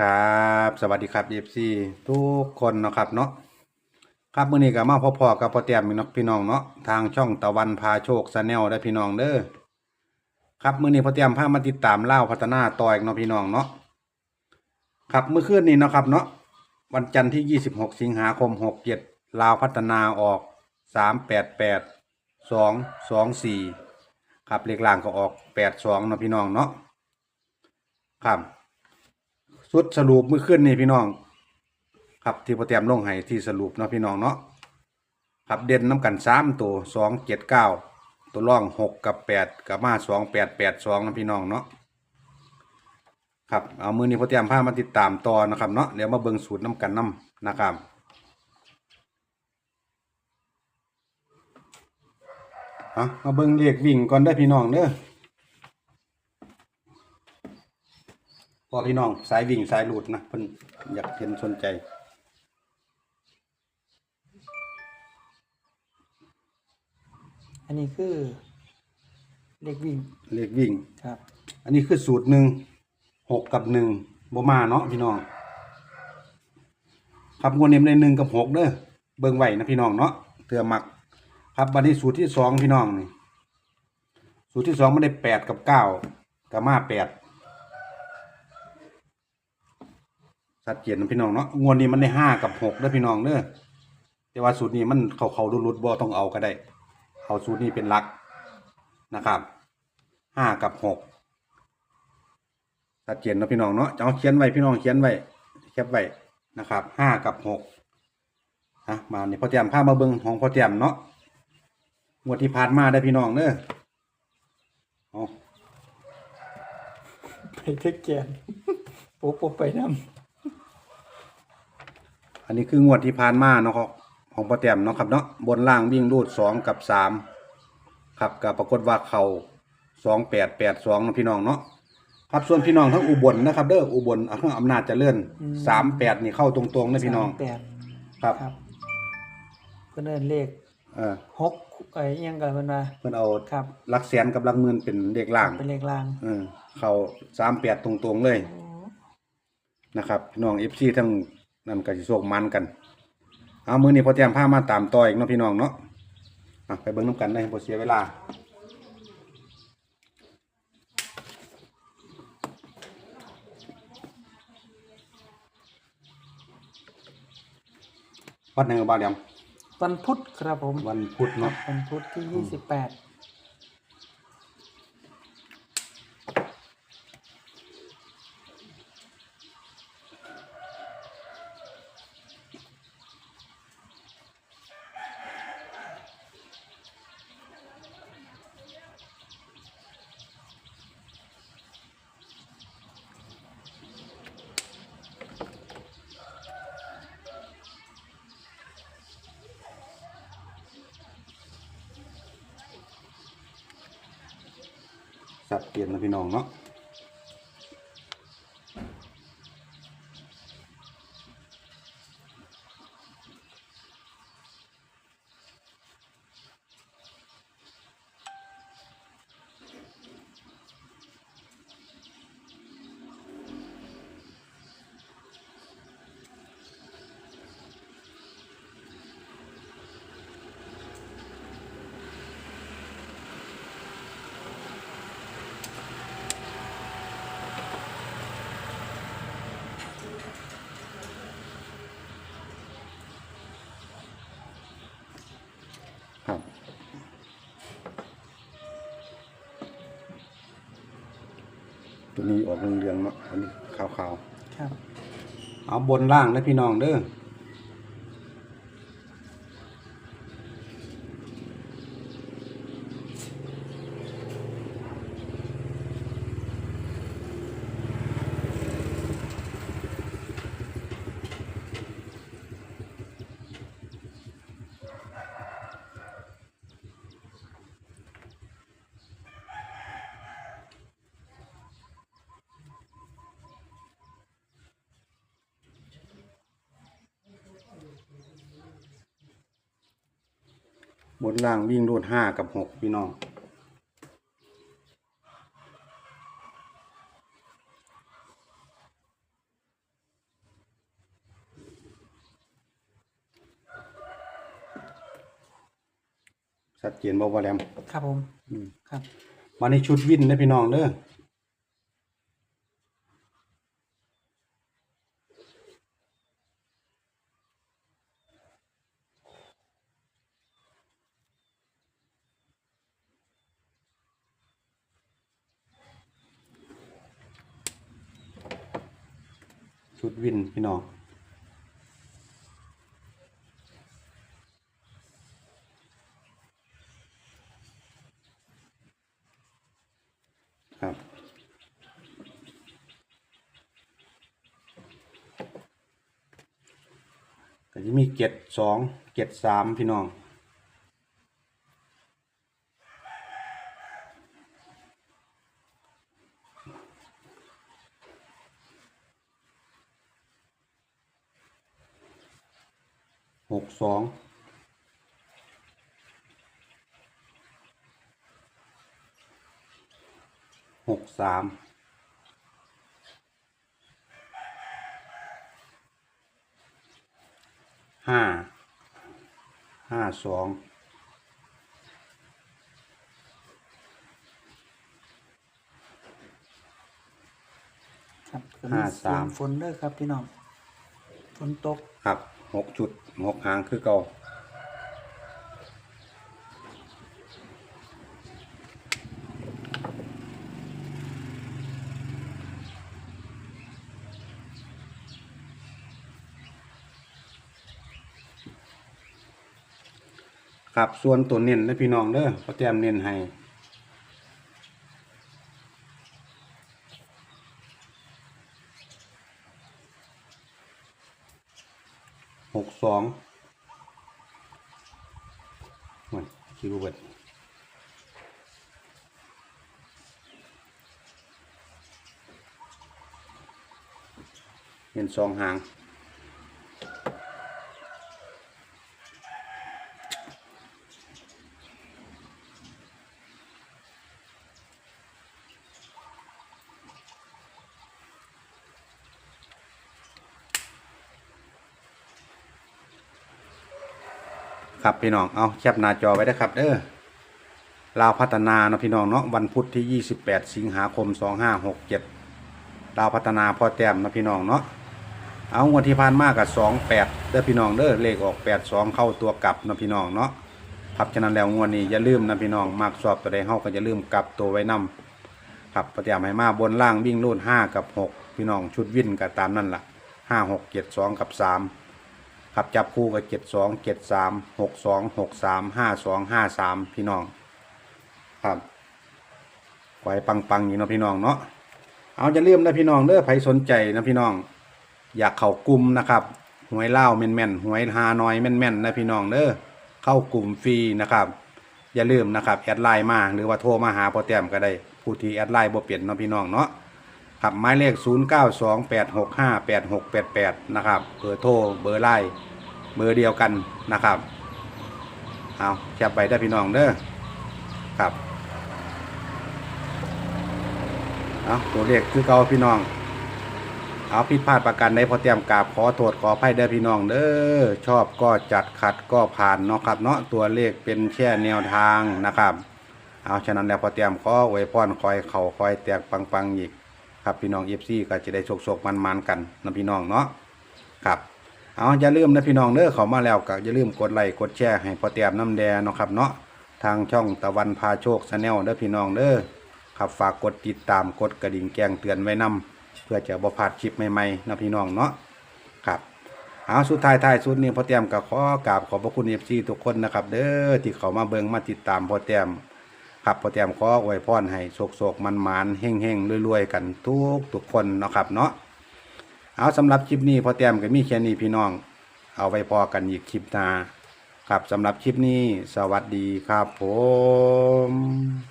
ครับสวัสดีครับ FC ทุกคนนะครับเนาะครับมื้อนี้ก็มาพอๆกับพ่อแต้มพี่น้องพี่น้องเนาะทางช่องตะวันพาโชค Channel ได้พี่น้องเด้อครับมื้อนี้พ่อแต้มพามาติดตามเล่าพัฒนาต่ออีกเนาะพี่น้องเนาะครับเมื่อคืนนี้เนาะครับเนาะวันจันทร์ที่ 26 สิงหาคม 67ลาวพัฒนาออก 388 224 ครับเลขล่างก็ออก 82เนาะพี่น้องเนาะครับ สุดสรุปเมื่อคืนนี่พี่น้อง ครับที่โปรแกรมลงให้ที่สรุปเนาะพี่น้องเนาะครับเด่นน้ำกันสามตัวสองเจ็ดเก้าตัวร่องหกกับแปดกับมาสองแปดแปดสองนะพี่น้องเนาะครับเอามือนี้โปรแกรมพามาติดตามต่อนะครับเนาะเดี๋ยวมาเบิ่งสูตรน้ำกันน้ำนะครับเอามาเบิ่งเลขวิ่งก่อนได้พี่น้องเด้อ พอพี่น้องสายวิ่งสายหลุดนะเพิ่นอยากเห็นสนใจอันนี้คือเลขวิ่งเลขวิ่ง ครับ อันนี้คือสูตรหนึ่งหกกับหนึ่งบ่มาเนาะพี่น้องครับงวดนี้มันได้หนึ่งกับหกเด้อเบิ่งไว้นะพี่น้องเนาะเตือมัก ครับวันนี้สูตรที่สองพี่น้องนี่สูตรที่สองมันได้แปดกับเก้ากับมาแปด ชัดเจนนะพี่น้องเนาะงวดนี้มันได้ห้ากับหกเด้อพี่น้องเด้อแต่ว่าสูตรนี้มันเขาเขาๆรุดบ่ต้องเอาก็ได้เอาสูตรนี้เป็นหลักนะครับห้ากับหกชัดเจนเนาะพี่น้องเนาะจะเอาเขียนไว้พี่น้องเขียนไว้แคปไว้นะครับห้ากับหกนะมาเนี่ยพอเตรียมผ้ามาเบิ้งของพอเตรียมเนาะงวดที่ผ่านมาได้พี่น้องเด้อเอไปเทคแกนโป๊ะไปน้ อันนี้คืองวดที่ผ่านมาเนาะของของพอเตรียมเนาะครับเนาะบนล่างวิ่งรูดสองกับสามครับกับปรากฏว่าเข่าสองแปดแปดสองนาะพี่น้องเนาะครับส่วนพี่น้องทั้งอุบลนะครับ เด้ออุบลอะทั้งอำนาจเจริญสามแปดนี่เข้าตรงๆำนะพี่น้องแปดครับครับเพื่อนเอินเลขเออหกไอ้อิหยังกันเพื่อนมาเพิ่นเอาครับหลักแสนกับหลักหมื่นเป็นเลขล่างเป็นเลขล่างเออเขาสามแปดตรงๆเลยนะครับ พี่น้องเอฟซีทั้ง นั่นก็สิโชคมันกันเอามือนี้พอแจ้งผ้ามาตามต่ออีกเนาะพี่น้องเนาะอะไปเบิ่งน้ำกันได้บ่เสียเวลาวัดไหนกับบ้านเดียมวันพุธครับผมวันพุธเนาะวันพุธที่ยี่สิบแปด สับเปลี่ยนนะพี่น้องเนาะ ตัวนี้ออกเรืองๆเนาะอันนี้ขาวๆ ครับ เอาบนล่างนะพี่น้องเด้อ บนล่างวิ่งรูดห้ากับหกพี่น้องสัดเจียนบอกว่าแรมครับผม อืมครับมาในชุดวิ่นนะพี่น้องเด้อ ชุดวินพี่น้องครับก็จะมีเจ็ดสองเจ็ดสามพี่น้อง หกสองหกสามห้าห้าสองครับก็ห้าเสียสางมฝนเด้อครับพี่น้องฝนตกครับ หกจุดหกหางคือเก่าครับส่วนตัวเน้นนะพี่น้องเด้อพอแต้มเน้นให้ หกสองมันคิวเบิดเห็นสองหาง ครับพี่น้องเอาแคปหน้าจอไว้นะครับ เด้อลาวพัฒนาเนาะพี่น้องเนาะวันพุธที่ 28 สิงหาคม 2567ลาวพัฒนาพอแต้มเนาะพี่น้องเนาะเอางวดที่ผ่านมากับ28เด้อพี่น้องเด้อเลขออก 82 เข้าตัวกลับเนาะพี่น้องเนาะครับฉะนั้นแล้วงวดนี้อย่าลืมนะพี่น้องมากสอบตัวใดเฮาก็อย่าลืมกลับตัวไว้นํครับพ่อแต้มให้มาบนล่างวิ่งรูด5กับ 6 พี่น้องชุดวิ่นก็ตามนั่นล่ะ5 6 7 2 กับ 3 ครับจับคู่กับเจ็ดสองเจ็ดสามหกสองหกสามห้าสองห้าสามพี่น้อง ครับไว้ปังๆอยู่นะพี่น้องเนาะเอาจะเลื่อมนะพี่น้องเด้อใครสนใจนะพี่น้อง อยากเข้ากลุ่มนะครับหวยเล่าแม่นๆหวยฮานอยแม่นๆนะพี่น้องเด้อเข้ากลุ่มฟรีนะครับ อย่าลืมนะครับแอดไลน์มาหรือว่าโทรมาหาพอแต้มก็ได้ผู้ที่แอดไลน์บ่เปลี่ยนเนาะพี่น้องเนาะ ครับหมายเลข 0 9 2 8 6 5 8 6 8 8 นะครับเบอร์โทรเบอร์ไลน์เบอร์เดียวกันนะครับเอาแคปไปได้พี่น้องเด้อครับเอาตัวเลขคือเก่าพี่น้องเอาผิดพลาดประกันได้พอเตรียมกราบขอโทษขออภัยเด้อพี่น้องเด้อชอบก็จัดขัดก็ผ่านเนาะครับเนาะตัวเลขเป็นแค่แนวทางนะครับ เอาฉะนั้นแล้วพอเตรียมขอไว้พรคอยเข่าคอยแตกปังๆอีก ครับพี่น้องเอฟซีก็จะได้โชคๆมันๆกันนะพี่น้องเนาะครับเอาอย่าลืมนะพี่น้องเด้อเขามาแล้วก็อย่าลืมกดไลค์กดแชร์ให้พอเตียมน้ำแดงเนาะครับเนาะทางช่องตะวันพาโชคชาแนลเด้อพี่น้องเด้อครับฝากกดติดตามกดกระดิ่งแจ้งเตือนไว้นํเพื่อจะบ่พลาดคลิปใหม่ๆนะพี่น้องเนาะครับเอาสุดท้ายท้ายสุดนี้พอเตียมก็ขอกราบขอบพระคุณเอฟซีทุกคนนะครับเด้อที่เขามาเบิ่งมาติดตามพอเตียม ครับพอเตรียมขออวยพรให้โศกโศกมันมานเฮงเฮงรวยๆกันทุกทุกคนเนาะครับเนาะเอาสำหรับคลิปนี้พอเตรียมก็มีแค่นี้พี่น้อง เอาไว้พอกันอีกคลิปหน้าครับสำหรับคลิปนี้สวัสดีครับผม